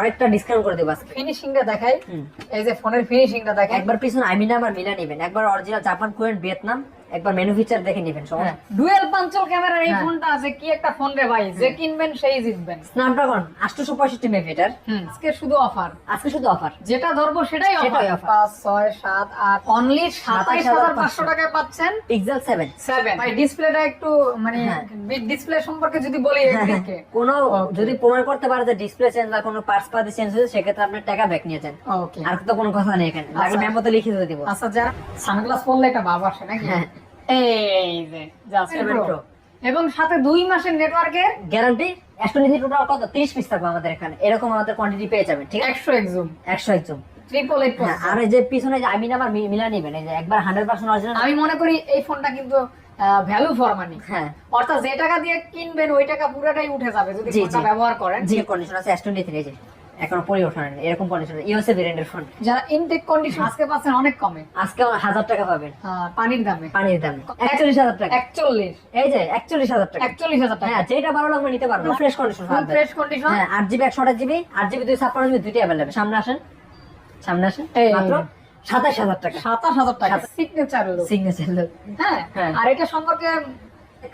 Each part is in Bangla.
অনেকটা ডিসকাউন্ট করে দেবো আজকে। ফিনিশিংটা দেখাই। এই যে ফোনের ফিনিশিংটা দেখাই। একবার পিছনে আমিনা আর মিলা নেবেন। একবার অরিজিনাল জাপান কোরিয়ান ভিয়েতনাম একবার মেনু ফিচার দেখে নেবেন সমস্যা ডুয়েল পাঞ্চল ক্যামেরার এই হ্যাঁ। ফোনটা আছে কি একটা ফোন রে ভাই? যে কিনবেন সেই জিতবেন। স্ন্যাপড্রাগন আটশোশো পঁয়ষট্টি মেগাপিটার হুম। আজকে শুধু অফার আজকে শুধু অফার যেটা ধরবো সেটাই অফার offer। পাঁচ ছয় সাত আট অনলি সাতাইশ হাজার পাঁচশো টাকায় পাচ্ছেন? পিক্সেল সেভেন সেভেন ভাই ডিসপ্লেটা একটু মানে হ্যাঁ। ডিসপ্লে সম্পর্কে যদি বলি একদিকে কোনো. যদি প্রমাণ করতে পারে যে ডিসপ্লে চেঞ্জ বা কোনো পার্টস পাতি চেঞ্জ হয়েছে সেক্ষেত্রে আপনি টাকা ব্যাক নিয়েছেন ওকে আর তো কোনো কথা নেই এখানে। লাগলে আচ্ছা। মেমো তো লিখে দিয়ে দিব। আচ্ছা যারা সানগ্লাস পরলে একটা ভাব আসে নাকি? হ্যাঁ। এই যে এবং সাথে দুই মাসের নেটওয়ার্কের গ্যারান্টি একশো নিধি টোটাল কত? তিরিশ পিস থাকবে আমাদের এখানে। এরকম আমাদের কোয়ান্টিটি পেয়ে যাবেন ঠিক একশো একজুম একশো একজন ট্রিপল এইট হ্যাঁ, আর যে পিছনে যে আমিন আমার মিলা নিবেন এই যে একবার হান্ড্রেড পার্সেন্ট অরিজিনাল আমি মনে করি এই ফোনটা কিন্তু ভ্যালু ফর মানি হ্যাঁ। অর্থাৎ যে টাকা দিয়ে কিনবেন ওই টাকা পুরোটাই উঠে যাবে যদি ফোনটা ব্যবহার করেন। জি কন্ডিশন আছে এস টোয়েন্টি থ্রি যে। এখনও পরি ওঠানো এরকম কন্ডিশন ইউএসএ ভেরিয়েন্টের ফোন যারা ইনটেক কন্ডিশন আজকে পাচ্ছেন অনেক কমে। আজকে হাজার টাকা পাবেন। পানির দামে। পানির দামে। একচল্লিশ হাজার টাকা। একচল্লিশ। এই যে একচল্লিশ হাজার টাকা। একচল্লিশ হাজার টাকা। হ্যাঁ যেটা ভালো লাগবে নিতে পারবেন। ফ্রেশ কন্ডিশন ফ্রেশ কন্ডিশন হ্যাঁ আট জিবি একশো আঠাশ জিবি আট জিবি দুই ছাপ্পান্ন জিবি দুইটাই অ্যাভেলেবেল সামনে আসেন। সামনে আসেন। মাত্র সাতাশ হাজার টাকা। সাতাশ হাজার টাকা। সিগনেচার সিগনেচার হ্যাঁ হ্যাঁ। আর এটা সম্পর্কে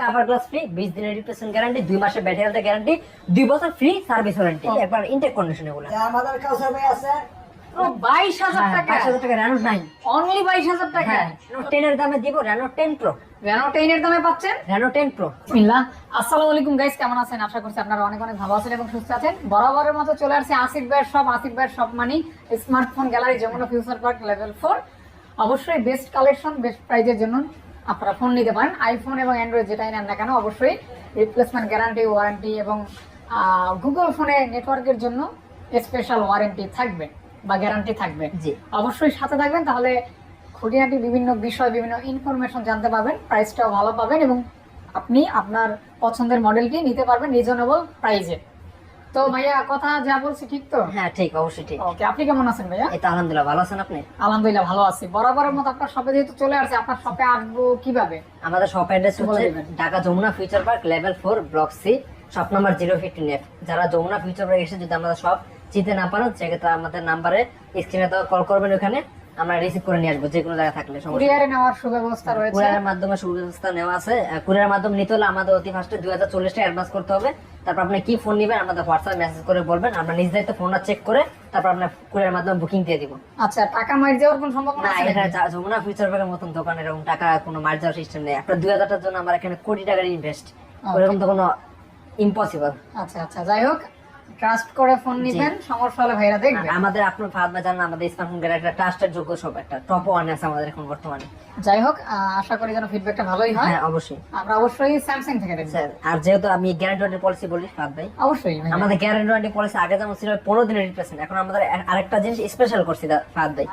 কাভার গ্লাস ফ্রি বিশ দিনের রিপ্লেসমেন্ট গ্যারান্টি দুই মাসের ব্যাটারি হেলথ গ্যারান্টি দুই বছর ফ্রি সার্ভিস ওয়ারেন্টি একবার ইনটেক কন্ডিশন এগুলো। আমাদের কাছে ভাই আছে। বাইশ হাজার হ্যাঁ, টাকা? বাইশ হাজার টাকা নাইন অনলি বাইশ হাজার টাকা? হ্যাঁ টেনের দামে দিব টেন প্রো রেনো টেনের দামে পাচ্ছেন? টেন প্রো বিসমিল্লাহ। আসসালামু আলাইকুম গাইস কেমন আছেন? আশা করছি আপনারা অনেক অনেক ভালো আছেন এবং সুস্থ আছেন। বরাবরের মতো চলে আসছে আসিফ ভাইয়ের সব আসিফ ভাইয়ের সব মানি স্মার্টফোন গ্যালারি যেমন ফিউচার পার্ক লেভেল ফোর অবশ্যই বেস্ট কালেকশন বেস্ট প্রাইজের জন্য আপনারা ফোন নিতে পারেন। আইফোন এবং অ্যান্ড্রয়েড যেটাই নেন না কেন অবশ্যই রিপ্লেসমেন্ট গ্যারান্টি ওয়ারেন্টি এবং গুগল ফোনে নেটওয়ার্কের জন্য স্পেশাল ওয়ারেন্টি থাকবে বা গ্যারান্টি থাকবে। জি। অবশ্যই সাথে থাকবেন তাহলে খুঁটিনাটি বিভিন্ন বিষয় বিভিন্ন ইনফরমেশন জানতে পারবেন প্রাইসটাও ভালো পাবেন এবং আপনি আপনার পছন্দের মডেলটি নিতে পারবেন রিজনেবল প্রাইজে তো ভাইয়া কথা যা বলছি ঠিক তো? হ্যাঁ ঠিক অবশ্যই ঠিক। ওকে আপনি কেমন আছেন ভাইয়া? এই তো আলহামদুলিল্লাহ ভালো আছেন আপনি? আলহামদুলিল্লাহ ভালো আছি। বরাবরের মতো আপনার শপে যেহেতু চলে আসছে আপনার শপে আসব কীভাবে? আমাদের শপ অ্যাড্রেস হচ্ছে Dhaka Jamuna future park level four block C shop number zero fifteen F যারা যমুনা ফিউচার পার্ক এসে যদি আমাদের সব চিনতে না পারেন সেক্ষেত্রে আমাদের নাম্বারে স্ক্রিনে তো কল করবেন ওখানে। আমরা রিসিভ করে নিয়ে আসব যে কোনো জায়গায় থাকলে কুরিয়ারে নেওয়ার সুব্যবস্থা রয়েছে। কুরিয়ারের মাধ্যমে সুব্যবস্থা নেওয়া আছে। কুরিয়ারের মাধ্যমে নিতে হলে আমাদের অতি ফার্স্টে দুই হাজার চল্লিশ টাকা অ্যাডভান্স করতে হবে। তারপর আপনি কি ফোন নেবেন আমাদের হোয়াটসঅ্যাপ মেসেজ করে বলবেন। আমরা নিজ দায়িত্ব ফোনটা চেক করে তারপর আপনার কুরিয়ারের মাধ্যমে বুকিং দিয়ে দিব। আচ্ছা টাকা মার যাওয়ার কোন সম্ভাবনা না আছে এটা যা- যমুনা ফিউচার পার্কের মতন দোকান এরকম টাকা কোনো মার যাওয়ার সিস্টেম নেই। আপনার দুই হাজার টাকার জন্য আমার এখানে কোটি টাকার ইনভেস্ট ওরকম তো কোনো ইম্পসিবল আচ্ছা আচ্ছা যাই হোক। ট্রাস্ট করে ফোন নিবেন সমস্যা হলে ভাইরা দেখবে আমাদের আপনার ফাহাদ জানেন আমাদের স্মার্টফোন একটা ট্রাস্টের যোগ্য সব একটা টপ ওয়ান আছে আমাদের এখন বর্তমানে। যাই হোক আশা করি যেন ফিডব্যাকটা ভালোই হয়। হ্যাঁ অবশ্যই। আমরা অবশ্যই স্যামসাং থেকে দেখব। স্যার আর যেহেতু আমি গ্যারান্টি পলিসি বলি ফাহাদ ভাই অবশ্যই আমাদের গ্যারান্টি ওয়ারেন্টি পলিসি আগে যেমন ছিল পনেরো দিনের রিপ্লেসমেন্ট এখন আমাদের আরেকটা জিনিস স্পেশাল করছি ফাহাদ ভাই।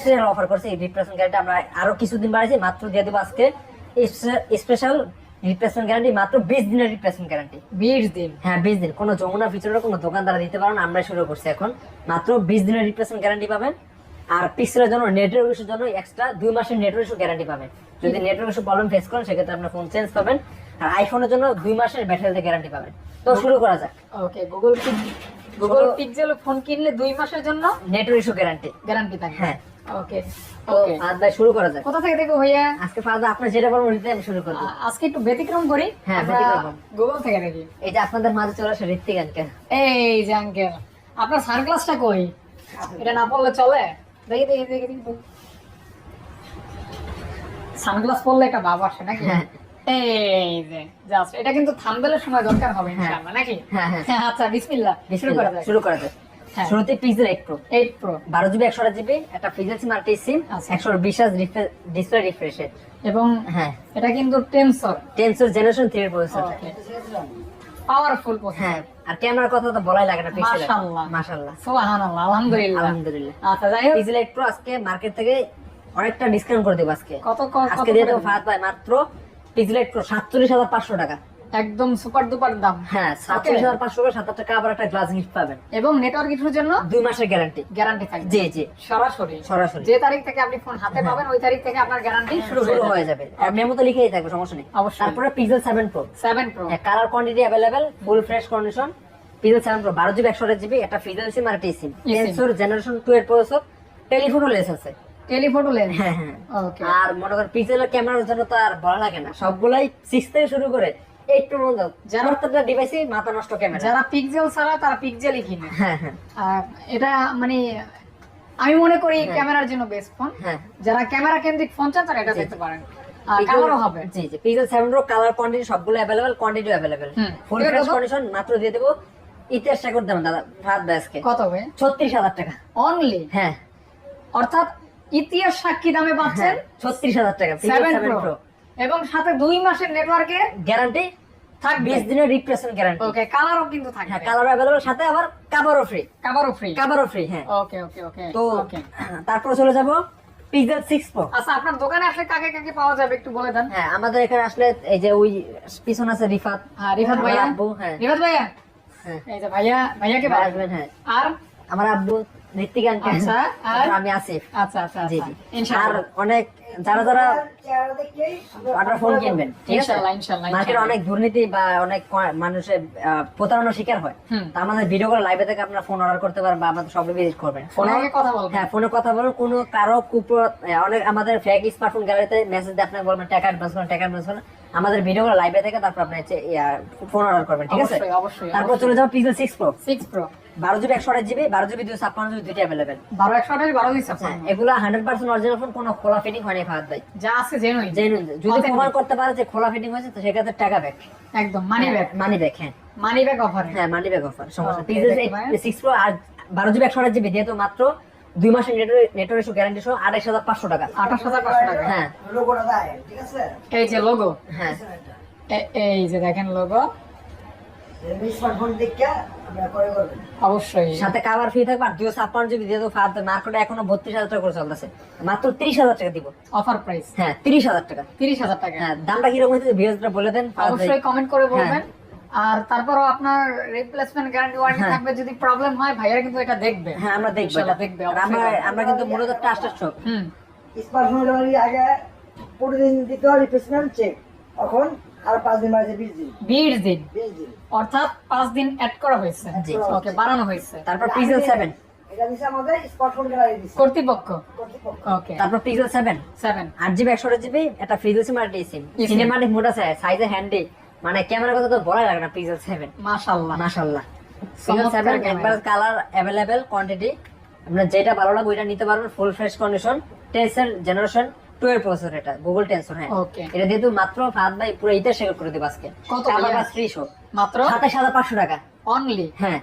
স্পেশাল অফার করছি রিপ্লেসমেন্ট গ্যারান্টি আমরা আরও কিছুদিন বাড়াইছি মাত্র দিয়ে দেবো আজকে। স্পেশাল রিপ্লেসমেন্ট গ্যারান্টি মাত্র বিশ দিনের রিপ্লেসমেন্ট গ্যারান্টি বিশ দিন? হ্যাঁ বিশ দিন। কোনো যমুনা ফিচারের কোনো দোকান দ্বারা দিতে পারেন আমরা শুরু করছি এখন। মাত্র বিশ দিনের রিপ্লেসমেন্ট গ্যারান্টি পাবেন। আর পিক্সেলের জন্য নেটওয়ার্ক ইস্যুর জন্য এক্সট্রা দুই মাসের নেটওয়ার্ক ইস্যু গ্যারান্টি পাবেন। যদি নেটওয়ার্ক ইস্যু প্রবলেম ফেস করেন সেক্ষেত্রে আপনার ফোন চেঞ্জ পাবেন। আর আইফোনের জন্য দুই মাসের ব্যাটারিতে গ্যারান্টি পাবেন। তো শুরু করা যাক। Okay Google Google Pixel phone কিনলে দুই মাসের জন্য নেটওয়ার্ক ইস্যু গ্যারান্টি গ্যারান্টি থাকবে। হ্যাঁ। ওকে। ওকে। আজ শুরু করা যাক। কোথা থেকে দেখো ভাইয়া? আজকে ফার্দা আপনার যেটা বলব ওইটাতে আমি শুরু করব। আজকে একটু ব্যতিক্রম করি। হ্যাঁ, ব্যতিক্রম। গুগল থেকে দেখি। এই যে আপনাদের মাঝে চলে আসে ঋত্বিক আঙ্কেল। এই যে আঙ্কেল আপনার সানগ্লাসটা কই? এটা না পড়লে চলে? দেখি দেখি দেখি দেখি। সানগ্লাস পরলে একটা ভাব আসে নাকি? হ্যাঁ। এই যে জাস্ট এটা কিন্তু থাম্বেলের সময় দরকার হবে হ্যাঁ। ইনশাআল্লাহ নাকি? হ্যাঁ, হ্যাঁ। হ্যাঁ আচ্ছা বিসমিল্লাহ শুরু করা যাক। শুরু করা যাক। শুরুতে পিক্সেল এইট প্রো 8 প্রো বারো জিবি একশো জিবি একটা সিম আর সিম। একশো বিশ ডিসপ্লে রিফ্রেশের এবং হ্যাঁ। এটা কিন্তু tensor tensor generation three processor powerful হ্যাঁ আর ক্যামেরার কথা তো বলাই লাগে না পিক্সেল মাশাআল্লাহ। মাশাআল্লাহ। সুবহানাল্লাহ আলহামদুলিল্লাহ। আলহামদুলিল্লাহ। আচ্ছা যাই হোক। পিক্সেল এইট প্রো আজকে মার্কেট থেকে অনেকটা ডিসকাউন্ট করে দেবো আজকে। কত কত আজকে দিয়ে করে দেবো ফাহাদ ভাই মাত্র পিক্সেল এইট প্রো সাতচল্লিশ হাজার পাঁচশো টাকা। একদম সুপার দুপার দাম। হ্যাঁ সাতচল্লিশ হাজার পাঁচশো টাকা সাত টাকা আবার একটা গ্লাস গিফট পাবেন। এবং নেটওয়ার্ক ইস্যুর জন্য দুই মাসের গ্যারান্টি গ্যারান্টি থাকবে। জি জি। সরাসরি। সরাসরি। যে তারিখ থেকে আপনি ফোন হাতে পাবেন ওই তারিখ থেকে আপনার গ্যারান্টি শুরু হয়ে যাবে। আর মেমো তো লিখেই থাকবে সমস্যা নেই। অবশ্যই। তারপরে pixel seven pro 7 pro colour quantity available full fresh condition pixel seven pro বারো জিবি একশো জিবি একটা ফিজেল সিম আর একটা সিম। জেনারেশন টু এর প্রসেসর টেলিফোনও লেস আছে। টেলিফোটো লেন্স হ্যাঁ হ্যাঁ। ওকে আর মনে করেন পিক্সেলের ক্যামেরার জন্য তো আর বলা লাগে না। সবগুলাই সিক্স থেকে শুরু করে এইট পর্যন্ত যার প্রত্যেকটা ডিভাইসই মাথা নষ্ট ক্যামেরা যারা পিক্সেল ছাড়া তারা পিক্সেলই কিনে। হ্যাঁ হ্যাঁ। এটা মানে আমি মনে করি ক্যামেরার জন্য বেস্ট ফোন হ্যাঁ। যারা ক্যামেরা কেন্দ্রিক ফোন চান তারা এটা দেখতে পারেন। কালারও হবে। জি জি। Pixel seven pro colour quantity সবগুলো available quantity available full fresh condition মাত্র দিয়ে দেবো। ইতিহাসটা করতে হবে দাদা। ভাত ব্যাসকে কত হবে? ছত্রিশ হাজার টাকা। অনলি হ্যাঁ। অর্থাৎ ইতিহাস সাক্ষী দামে পাচ্ছেন ছত্রিশ হাজার টাকা। প্রো এবং সাথে দুই মাসের নেটওয়ার্কে গ্যারান্টি থাকবে। বিশ দিনের রিপ্লেসমেন্ট গ্যারান্টি ওকে কালারও কিন্তু হ্যাঁ কালার অ্যাভেলেবল সাথে আবার কাভারও ফ্রি কাভারও ফ্রি কাভারও ফ্রি হ্যাঁ। ওকে ওকে ওকে তো ওকে তারপর চলে যাব পিক্সেল সিক্স প্রো আচ্ছা আপনার দোকানে আসলে কাকে কাকে পাওয়া যাবে একটু বলে দেন? হ্যাঁ আমাদের এখানে আসলে এই যে ওই পিছন আছে রিফাত। হ্যাঁ রিফাত ভাইয়া। আব্বু হ্যাঁ। রিফাত ভাইয়া? হ্যাঁ। এই যে ভাইয়া ভাইয়াকে পাওয়া আসবেন হ্যাঁ। আর? আমার আব্বু। আচ্ছা, আর? আমি আসিফ। আচ্ছা আচ্ছা জি আচ্ছা জি আর অনেক যারা যারা আপনার ফোন কিনবেন ঠিক আছে? ইনশাআল্লাহ ইনশাআল্লাহ মার্কেটে অনেক দুর্নীতি বা অনেক মানুষের প্রতারণার শিকার হয়। তা আমাদের ভিডিও করে লাইভে থেকে আপনার ফোন অর্ডার করতে পারেন বা আমাদের সব ভিজিট করবেন। ফোনে কথা বলবেন? হ্যাঁ ফোনে কথা বলুন। কোনো কারও কুপ্র অনেক আমাদের ফেক স্মার্টফোন গ্যালারিতে মেসেজ দিয়ে আপনাকে বলবেন টাকা অ্যাডভান্স করেন টাকা অ্যাডভান্স করেন আমাদের ভিডিও করে লাইভে থেকে তারপর আপনি ফোন অর্ডার করবেন ঠিক আছে? তারপর চলে যাব পিক্সেল সিক্স প্রো 6 প্রো বারো জিবি একশো আট জিবি বারো জিবি দুশো ছাপ্পান্ন জিবি দুইটা অ্যাভেলেবেল 12 128 12 দিচ্ছে হ্যাঁ এগুলো হান্ড্রেড পার্সেন্ট অরিজিনাল ফোন কোনো খোলা ফিটিং হয়নি ফাহাদ ভাই। যা আছে জেনুইন জেনুইন যদি। প্রমাণ করতে পারে যে খোলা ফিটিং হয়েছে তো সেক্ষেত্রে টাকা ব্যাক একদম মানি ব্যাক মানি ব্যাক হ্যাঁ। মানি ব্যাক অফারে হ্যাঁ মানি ব্যাক অফার সমস্যা। সিক্স প্রো আর বারো জিবি একশো আট জিবি দিয়ে তো মাত্র দুই মাসের নেটওয়ার্ক ইস্যু গ্যারান্টি সহ আঠাইশ হাজার পাঁচশো টাকা। 28500 টাকা। হ্যাঁ। লোগোটা দেয় ঠিক আছে? এই যে লোগো হ্যাঁ। এই যে দেখেন লোগো স্মার্টফোন দেখে আপনারা করে করবেন। অবশ্যই। সাথে কাভার ফ্রি থাকবে আর দুশো ছাপ্পান্ন জিবি দিয়ে মার্কেটে এখনও বত্রিশ হাজার টাকা করে চলতেছে। মাত্র তিরিশ হাজার টাকা দিব। অফার প্রাইস হ্যাঁ তিরিশ হাজার টাকা। 30000 টাকা। হ্যাঁ দামটা কীরকম হয়েছে ভিউজটা বলে দেন অবশ্যই কমেন্ট করে হ্যাঁ। বলবেন। আর তারপরও আপনার রিপ্লেসমেন্ট গ্যারান্টি ওয়ারেন্টি হ্যাঁ। থাকবে যদি প্রবলেম হয় ভাইয়ারা কিন্তু এটা দেখবে। হ্যাঁ আমরা দেখব এটা। দেখবে আমরা আমরা কিন্তু মূলত ট্রাস্টেড শপ হুম। স্মার্টফোন ডেলিভারি আগে প্রতিদিন দিতে হয় রিপ্লেসমেন্ট চেক এখন আর পাঁচ দিন বিশ দিন। 20 দিন। বিশ দিন। অর্থাৎ 5 দিন অ্যাড করা হয়েছে। ওকে বাড়ানো হয়েছে। তারপর পিক্সেল সেভেন এটা দিচ্ছে আমাদের স্মার্টফোন গ্যালারি দিচ্ছে কর্তৃপক্ষ। কর্তৃপক্ষ। ওকে তারপর পিক্সেল সেভেন 7 আট জিবি একশো জিবি একটা ফ্রিজেল সিম আর সিম সিনেমাটিক মোড সাইজে হ্যান্ডি মানে ক্যামেরার কথা তো বলাই লাগে না পিক্সেল সেভেন মাশাল্লাহ সেভেন একবার কালার অ্যাভেলেবেল কোয়ান্টিটি আপনার যেটা ভালো লাগবে ওইটা নিতে পারবেন full fresh condition tensor generation twelve processor এটা গুগল টেন্সর হ্যাঁ। এটা দিয়ে মাত্র ফাহাদ ভাই পুরো ইতিহাস শেয়ার করে দেবো আজকে। কত কালার ভাইয়া? মাত্র? সাতাশ হাজার পাঁচশো টাকা। অনলি হ্যাঁ।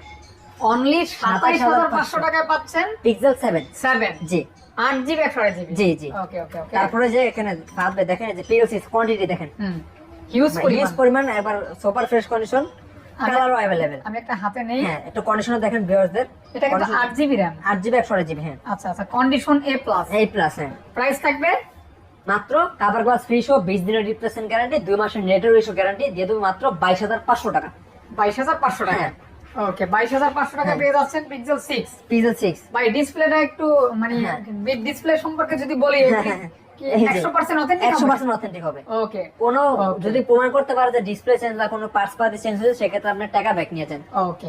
অনলি 27500 টাকায় পাচ্ছেন? পিক্সেল সেভেন 7 জি। 8 জিবি 128 জিবি জি জি। ওকে ওকে ওকে তারপরে যে এখানে ফাহাদ ভাই দেখেন যে পিএলসি কোয়ান্টিটি দেখেন। হুম। হিউজ হিউজ পরিমাণ। এবার সুপার ফ্রেশ কন্ডিশন কালারও আমি একটা হাতে নেই। হ্যাঁ একটু কন্ডিশনার দেখেন ভিউয়ারদের এটা কিন্তু 8 জিবি RAM আট জিবি একশো জিবি হ্যাঁ। আচ্ছা আচ্ছা কন্ডিশন এ প্লাস এই প্লাস হ্যাঁ। প্রাইস থাকবে? মাত্র কাভার গ্লাস ফ্রি সহ বিশ দিনের রিপ্লেসমেন্ট গ্যারান্টি দুই মাসের নেটের ইস্যু গ্যারান্টি দিয়ে দেবে মাত্র বাইশ হাজার পাঁচশো টাকা। 22500 টাকা? ওকে বাইশ হাজার পাঁচশো টাকা হ্যাঁ। পেয়ে যাচ্ছেন পিক্সেল 6 পিজেল সিক্স ভাই ডিসপ্লেটা একটু মানে হ্যাঁ। ডিসপ্লে সম্পর্কে যদি বলি কি এই যে, 100% অথেন্টিক একশো পার্সেন্ট অথেন্টিক হবে। ওকে কোনো Okay. যদি প্রমাণ করতে পারে যে ডিসপ্লে চেঞ্জ বা কোনো পার্টস পাতি চেঞ্জ হয়েছে সেক্ষেত্রে আপনার টাকা ব্যাক নিয়েছেন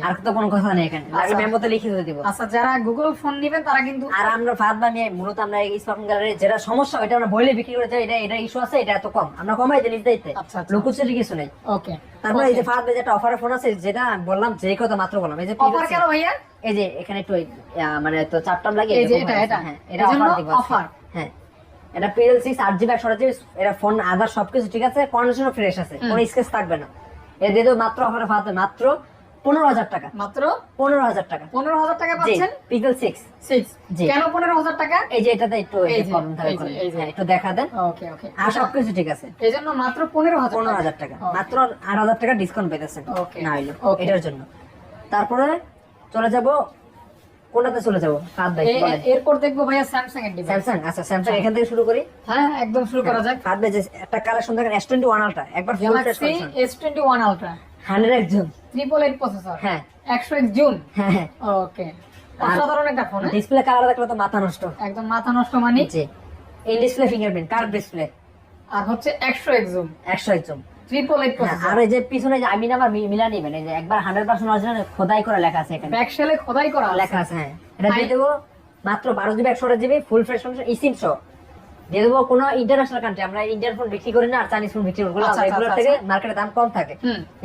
আর তো কোনো কথা নেই এখানে। আমি আচ্ছা। মেমোতে লিখে দিয়ে দিব। আচ্ছা যারা গুগল ফোন নেবেন তারা কিন্তু আর আমরা ফাঁদ বানিয়ে মূলত আমরা এই স্মার্টফোন গ্যালারি যেটা সমস্যা ওইটা আমরা বইলে বিক্রি করে এটা এটা ইস্যু আছে এটা এত কম। আমরা কমাই দিই দায়িত্বে। আচ্ছা। লুকুচুরি কিছু নেই। ওকে তারপরে এই যে ভাই যেটা ফোন আছে যেটা বললাম যে কথা মাত্র বললাম। এই যে অফার কেন ভাইয়া? এই যে এখানে একটু মানে তো চারটাম লাগে এই যে এটা। হ্যাঁ অফার। হ্যাঁ। এটা পিএল সিক্স আট জিবি একশো এটা ফোন আদার সবকিছু ঠিক আছে কন্ডিশনও ফ্রেশ আছে কোনো স্কেচ থাকবে না। এটা দিয়ে মাত্র অফারে ফাহাদ মাত্র পনেরো হাজার টাকা। মাত্র? পনেরো হাজার টাকা। পনেরো হাজার টাকা পাচ্ছেন? সিক্স সিক্স কেন পনেরো হাজার টাকা? এই যে এটাতে একটু প্রবলেম থাকে। হ্যাঁ, একটু দেখা দেন। ওকে ওকে আর সবকিছু ঠিক আছে। এই জন্য মাত্র পনেরো হাজার পনেরো হাজার টাকা। মাত্র আট হাজার টাকা ডিসকাউন্ট পেতেছেন. না হইল এটার জন্য। তারপরে চলে যাব কোনটাতে চলে যাব? ফাদ ভাই এরপর দেখব ভাইয়া স্যামসাং এর ডিভাইস স্যামসাং আচ্ছা স্যামসাং এখান থেকে শুরু করি। হ্যাঁ একদম শুরু করা যাক। ফাদ ভাই একটা কালেকশন দেখেন এস টোয়েন্টি ওয়ান আলট্রা একবার full S twenty one ultra hundred একজন ট্রিপল এইট প্রসেসর হ্যাঁ। একশো এক জুন হ্যাঁ হ্যাঁ। ওকে অসাধারণ একটা ফোন ডিসপ্লে কালার দেখলে তো মাথা নষ্ট। একদম মাথা নষ্ট মানি? জি। In display fingerprint curve display আর হচ্ছে একশো এক জুম একশো একজন ট্রিপল এইট আর এই যে পিছনে যে আমি নাম্বার মিলা নিবেন এই যে একবার হান্ড্রেড পার্সেন্ট অরিজিনাল খোদাই করে লেখা আছে এখানে। ব্যাক খোদাই করা লেখা আছে। এটা দিয়ে দেবো মাত্র বারো জিবি একশো জিবি ফুল ফ্রেশ ইসিম সহ। দিয়ে দেবো কোনো ইন্টারন্যাশনাল কান্ট্রি আমরা ইন্ডিয়ান ফোন বিক্রি করি না আর চাইনিজ ফোন বিক্রি করি আচ্ছা, আচ্ছা, আচ্ছা, থেকে মার্কেটে দাম কম থাকে।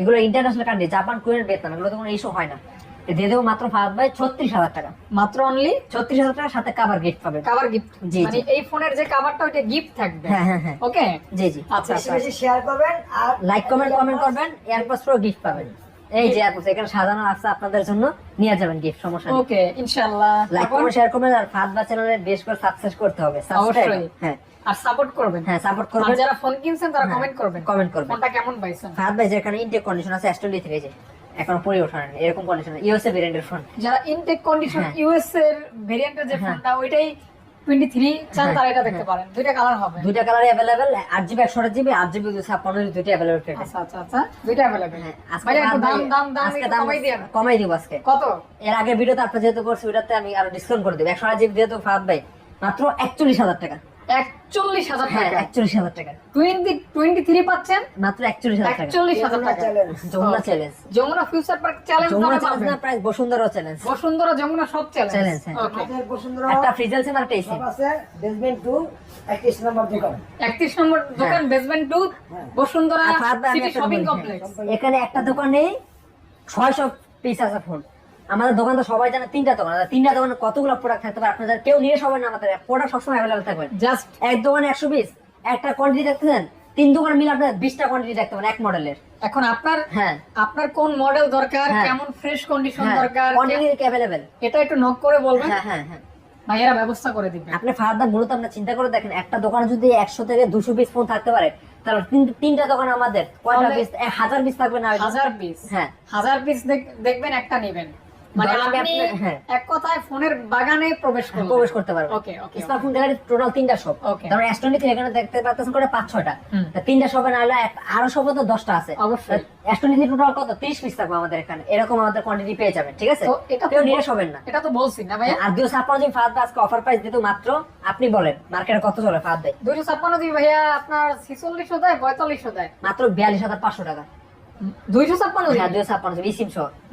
এগুলো ইন্টারন্যাশনাল কান্ট্রি জাপান কোরিয়ান বেতন এগুলো তো কোনো ইস্যু হয় না। দিয়ে দেবো মাত্র ফাহাদ ভাই ছত্রিশ হাজার টাকা। মাত্র অনলি ছত্রিশ হাজার টাকার সাথে কাবার গিফট পাবেন কাভার গিফট জি, মানে এই ফোনের যে কাভারটা ওইটা গিফট থাকবে। হ্যাঁ, হ্যাঁ, হ্যাঁ। ওকে জি জি। আচ্ছা বেশি আচ্ছা। বেশি শেয়ার করবেন আর লাইক কমেন্ট কমেন্ট করবেন প্রো গিফট পাবেন। এই যে এখানে সাজানো আছে আপনাদের জন্য নিয়ে যাবেন গিফট সমস্যা নেই। ওকে ইনশাআল্লাহ। লাইক কমেন্ট শেয়ার করবেন আর ফাহাদ বা চ্যানেলে বেশ করে সাকসেস করতে হবে। সাবস্ক্রাইব। হ্যাঁ। আর সাপোর্ট করবেন। হ্যাঁ সাপোর্ট করবেন। যারা ফোন কিনছেন তারা হ্যাঁ, কমেন্ট করবেন। কমেন্ট করবেন। ফোনটা কেমন পাইছেন? ফাহাদ ভাই যেখানে ইনটেক কন্ডিশন আছে S23 থ্রি যে। এখন পরে ওঠানো এরকম কন্ডিশন ইউএসএ ভেরিয়েন্টের ফোন যারা ইনটেক কন্ডিশন হ্যাঁ। ইউএস এর ভেরিয়েন্টের যে হ্যাঁ। ফোনটা ওইটাই 23 চান হ্যাঁ, তারা এটা দেখতে পারেন দুইটা কালার হবে দুইটা কালারই অ্যাভেলেবেল আট জিবি একশো জিবি আট জিবি ছাপ্পান্ন জিবি দুইটা অ্যাভেলেবেল পেয়ে আচ্ছা আচ্ছা আচ্ছা দুইটা अवेलेबल হ্যাঁ, আজকে ভাই একটু ফাহাদ দাম ভাই- দাম দাম আজকে একটু দাম কমাই দিন কমাই দিব আজকে কত এর আগে ভিডিওতে আপনার যেহেতু করছি ওইটাতে আমি আরো ডিসকাউন্ট করে দেবো একশো আট জিবি যেহেতু ফাহাদ ভাই মাত্র একচল্লিশ হাজার টাকা 41000 হ্যাঁ টাকা। একচল্লিশ হাজার টাকা। 20 23 পাচ্ছেন? মাত্র একচল্লিশ হাজার টাকা। 41000 টাকা। Jamuna challenge Jamuna future park challenge Jamuna challenge না প্রাইস বসুন্ধরা চ্যালেঞ্জ বসুন্ধরা যমুনা সব চ্যালেঞ্জ হ্যাঁ। বসুন্ধরা একটা ফ্রিজ আছে আর একটা এসি আছে বেসমেন্ট টু একত্রিশ নম্বর দোকান। 31 নম্বর দোকান বেসমেন্ট 2 হ্যাঁ। বসুন্ধরা ভাই, আমি সিটি শপিং কমপ্লেক্স এখানে একটা দোকানে ছয়শো পিস আছে ফোন আমাদের দোকান তো সবাই জানে তিনটা দোকান। তিনটা দোকানে কতগুলো প্রোডাক্ট থাকতে পারে আপনাদের? কেউ নিয়ে সবাই না আমাদের প্রোডাক্ট সবসময় অ্যাভেলেবল থাকবে। জাস্ট এক দোকানে একশো পিস একটা কোয়ান্টিটি দেখতেছেন তিন দোকান মিলে আপনার বিশটা কোয়ান্টিটি দেখতে পারেন এক মডেলের এখন আপনার হ্যাঁ। আপনার কোন মডেল দরকার হ্যাঁ। কেমন ফ্রেশ কন্ডিশন হ্যাঁ দরকার কোয়ান্টিটি অ্যাভেলেবেল এটা একটু নক করে বলবেন? হ্যাঁ হ্যাঁ হ্যাঁ। ভাইয়েরা ব্যবস্থা করে দিবেন আপনি ফার্দার মূলত আপনার চিন্তা করে দেখেন একটা দোকানে যদি একশো থেকে দুশো পিস ফোন থাকতে পারে তাহলে তিন- তিনটা দোকান আমাদের কয়টা পিস হাজার পিস থাকবে না? হাজার পিস হ্যাঁ। হাজার পিস দেখবেন একটা নেবেন। মানে আপনি হ্যাঁ। এক কথায় ফোনের বাগানে প্রবেশ করবেন প্রবেশ করতে পারবে okay okay smartphone gallery total তিনটা শপ। তারপরে এস্টনি এখানে দেখতে পাচ্ছেন করে পাঁচ ছয়টা। তিনটা শপে না হলে আরও শপে তো দশটা আছে। অবশ্যই। এস্টনি টোটাল কত? তিরিশ পিস থাকবে আমাদের এখানে। এরকম আমাদের কোয়ান্টিটি পেয়ে যাবেন ঠিক আছে? এটা কেউ হবেন না। এটা তো বলছি না ভাইয়া। আর দুশো ছাপ্পান্ন জিবি ফাহাদ আজকে অফার প্রাইস দিতে মাত্র আপনি বলেন মার্কেটে কত চলে ফাহাদ দেয়? দুইশো ছাপ্পান্ন জিবি ভাইয়া আপনার ছিচল্লিশশো দেয় পঁয়তাল্লিশশো দেয়। মাত্র বিয়াল্লিশ হাজার পাঁচশো টাকা। দুইশো ছাপ্পান্ন হ্যাঁ দুশো ছাপ্পান্ন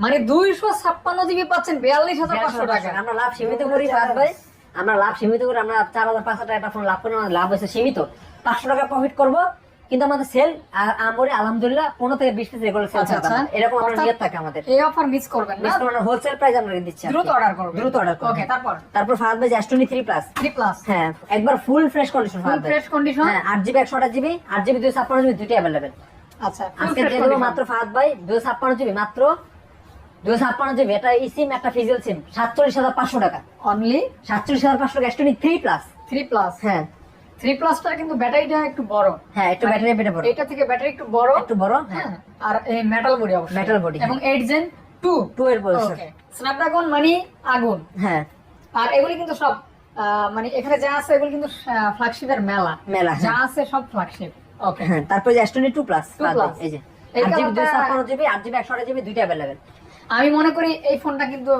মানে দুইশো ছাপ্পান্ন জিবি পাচ্ছেন বিয়াল্লিশ হাজার পাঁচশো টাকা। আমরা লাভ সীমিত করি ফাহাদ ভাই। আমরা লাভ সীমিত করে আমরা চার হাজার পাঁচশো টাকা একটা ফোন লাভ করি লাভ হয়েছে সীমিত। পাঁচশো টাকা প্রফিট করব কিন্তু আমাদের সেল আমরে আলহামদুলিল্লাহ পনেরো থেকে বিশ পিস রেগুলার সেল আচ্ছা, আচ্ছা। এরকম আমরা নিয়ত থাকে আমাদের। এই অফার মিস করবেন না? হোলসেল প্রাইস আমরা দিচ্ছি দ্রুত অর্ডার করবেন। দ্রুত অর্ডার করবেন। ওকে তারপর? তারপর ফাহাদ ভাই প্লাস প্লাস হ্যাঁ একবার full fresh condition full fresh condition হ্যাঁ আট জিবি একশো আঠাশ জিবি আট জিবি দুই ছাপ্পান্ন জিবি দুইটা অ্যাভেলেবেল আচ্ছা আজকে দিয়ে দেবো মাত্র ফাহাদ ভাই দুই ছাপ্পান্ন জিবি মাত্র দুই ছাপ্পান্ন জিবি। এটা ই সিম একটা ফিজিক্যাল সিম সাতচল্লিশ হাজার পাঁচশো টাকা। অনলি সাতচল্লিশ হাজার পাঁচশো টাকা থ্রি প্লাস থ্রি প্লাস হ্যাঁ। থ্রি প্লাসটা কিন্তু ব্যাটারিটা একটু বড়। হ্যাঁ একটু ব্যাটারি পেটে পড়ো এটা থেকে ব্যাটারি একটু বড়। একটু বড় হ্যাঁ। হ্যাঁ আর এই মেটাল বডি Metal body, এবং 8 জেন 2 টু এর প্রসেসর স্ন্যাপড্রাগন মানে আগুন হ্যাঁ। আর এগুলি কিন্তু সব মানে এখানে যা আছে এগুলি কিন্তু ফ্ল্যাগশিপের মেলা। মেলা, যা হ্যাঁ। আছে সব ফ্ল্যাগশিপ হ্যাঁ তারপরে টু প্লাস এই যে আট জিবি দুই ছাপ্পান্ন জিবি আট জিবি একশো আঠাশ জিবি দুইটা অ্যাভেলেবেল আমি মনে করি এই ফোনটা কিন্তু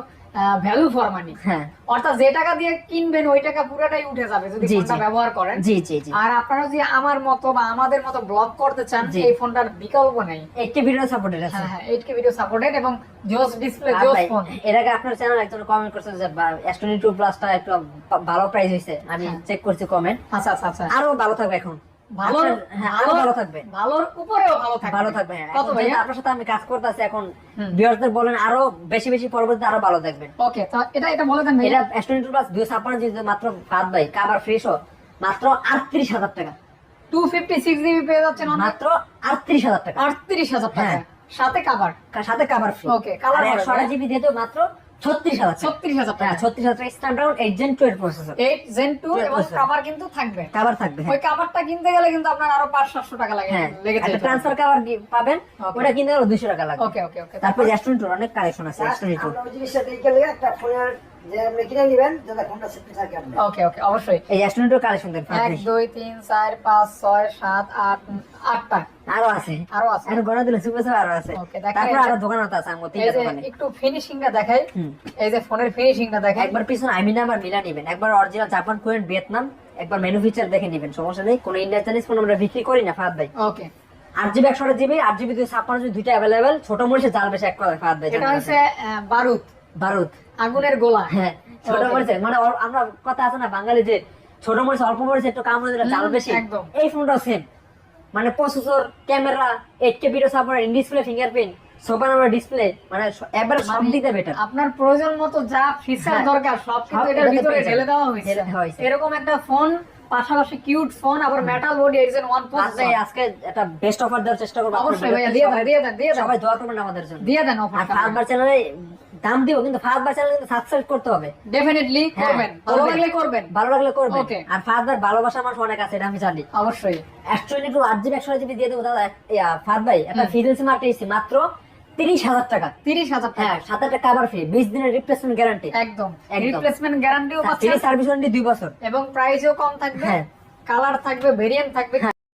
ভ্যালু ফর মানি হ্যাঁ। অর্থাৎ যে টাকা দিয়ে কিনবেন ওই টাকা পুরোটাই উঠে যাবে যদি ফোনটা ব্যবহার করেন। জি জি আর আপনারা যদি আমার মতো বা আমাদের মতো ব্লগ করতে চান এই ফোনটার বিকল্প নেই। একটি ভিডিও সাপোর্টেড আছে। হ্যাঁ হ্যাঁ 8K ভিডিও সাপোর্টেড এবং জোস ডিসপ্লে জোস ফোন এর আগে আপনার চ্যানেল একজন কমেন্ট করছে যে এস টোয়েন্টি টু প্লাসটা একটু ভালো প্রাইস হয়েছে। আমি হ্যাঁ। চেক করছি কমেন্ট আচ্ছা আচ্ছা আচ্ছা। আরও ভালো থাকবে এখন। ভালো আপনার- হ্যাঁ আরও ভালো থাকবে। ভালোর উপরেও ভালো থাকবে। ভালো থাকবে হ্যাঁ। কত ভাইয়া? আপনার সাথে আমি কাজ করতেছি এখন ভিউয়ারদের বলেন আরও বেশি বেশি পরবর্তীতে আরও ভালো দেখবেন। ওকে তো এটা এটা বলে দেন এটা ভাইয়া। এস টোয়েন্টি টু প্লাস দুই ছাপ্পান্ন জিবি মাত্র বাদ ভাই কাবার ফ্রেশ মাত্র আটত্রিশ হাজার টাকা। 256 জিবি পেয়ে যাচ্ছেন মাত্র আটত্রিশ হাজার টাকা। 38000 টাকা। হ্যাঁ। সাথে কভার সাথে কাবার ফ্রি হবে, একশো আঠাশ জিবি দিয়ে তো মাত্র ছত্রিশ হাজার ছত্রিশ হাজার টাকা। হ্যাঁ ছত্রিশ হাজার টাকা। স্ন্যাপড্রাগন এইট জেন টু এর প্রসেসর 8 জেন 2 12 এবং বছর। কিন্তু থাকবে। কাবার থাকবে ওই হ্যাঁ কিনতে গেলে কিন্তু আপনার আরও 5 700 টাকা লাগে হ্যাঁ লেগে ট্রান্সফার কাবার পাবেন ওটা কিনতে গেলে দুশো টাকা লাগে ওকে ওকে ওকে তারপর রেস্টুরেন্ট অনেক কালেকশন আছে রেস্টুরেন্ট ওই একটা ফোনের যে আপনি কিনে নেবেন যাতে ফোনটা সেফটি থাকে আপনার ওকে ওকে অবশ্যই। এই রেস্টুরেন্টের কালেকশন দেন 1 2 3 4 5 6 7 8 8টা আরও আছে। আরও আছে। এখন গণা দিলে সুপে আরও আছে। Okay, তারপর আরও দোকান আছে আমার তিনটা দোকানে। একটু ফিনিশিংটা দেখাই। এই যে ফোনের ফিনিশিংটা দেখাই। একবার পিছনে আমি নাম্বার মিলা নিবেন। একবার অরিজিনাল জাপান কোরিয়ান ভিয়েতনাম একবার ম্যানুফ্যাকচার দেখে নিবেন সমস্যা নেই। কোনো ইন্ডিয়ান চাইনিজ ফোন আমরা বিক্রি করি না ফাহাদ ভাই। ওকে আট জিবি একশো জিবি আট জিবি দুই ছাপ্পান্ন জিবি দুইটা অ্যাভেলেবেল ছোট মরিচে জাল বেশি এক কথা এটা হচ্ছে বারুদ। বারুদ আগুনের গোলা। হ্যাঁ ছোট মরিচে মানে আমরা কথা আছে না বাঙালি যে ছোট মরিচ অল্প মরিচ একটু কামড়ে দিলে হুম, বেশি। একদম। এই ফোনটাও সেম মানে processor camera eight K video support display fingerprint super number display মানে একবারে সব মানে বেটার আপনার প্রয়োজন মতো যা ফিচার হ্যাঁ। দরকার সব কিন্তু এটার ভিতরে ঢেলে দেওয়া হয়েছে। এরকম একটা ফোন পাশাপাশি কিউট ফোন আবার মেটাল বডি এডিশন ওয়ান আজকে আজকে একটা বেস্ট অফার দেওয়ার চেষ্টা করব অবশ্যই ভাইয়া দিয়ে দেন দিয়ে দেন দিয়ে দেন। সবাই দোয়া করবেন আমাদের জন্য। দিয়ে দেন আর অফারটা চ্যানেলে দাম দিব কিন্তু ফার্স্টবার চ্যানেল কিন্তু সাবস্ক্রাইব করতে হবে। ডেফিনেটলি হ্যাঁ, করবেন ভালো লাগলে করবেন। ভালো লাগলে করবেন. আর ফার্স্টবার ভালোবাসার মানুষ অনেক আছে এটা আমি জানি। অবশ্যই। অ্যাকচুয়ালি একটু আট জিবি একশো জিবি দিয়ে দেবো দাদা। ফাদ ভাই একটা ফিজেন্সি মার্কে এসেছি মাত্র তিরিশ হাজার টাকা। তিরিশ হাজার টাকা। হ্যাঁ সাত হাজার কাবার ফ্রি বিশ দিনের রিপ্লেসমেন্ট গ্যারান্টি একদম। রিপ্লেসমেন্ট গ্যারান্টিও পাচ্ছেন। সার্ভিস ওয়ারেন্টি দুই বছর। এবং প্রাইসও কম থাকবে। হ্যাঁ। কালার থাকবে ভেরিয়েন্ট থাকবে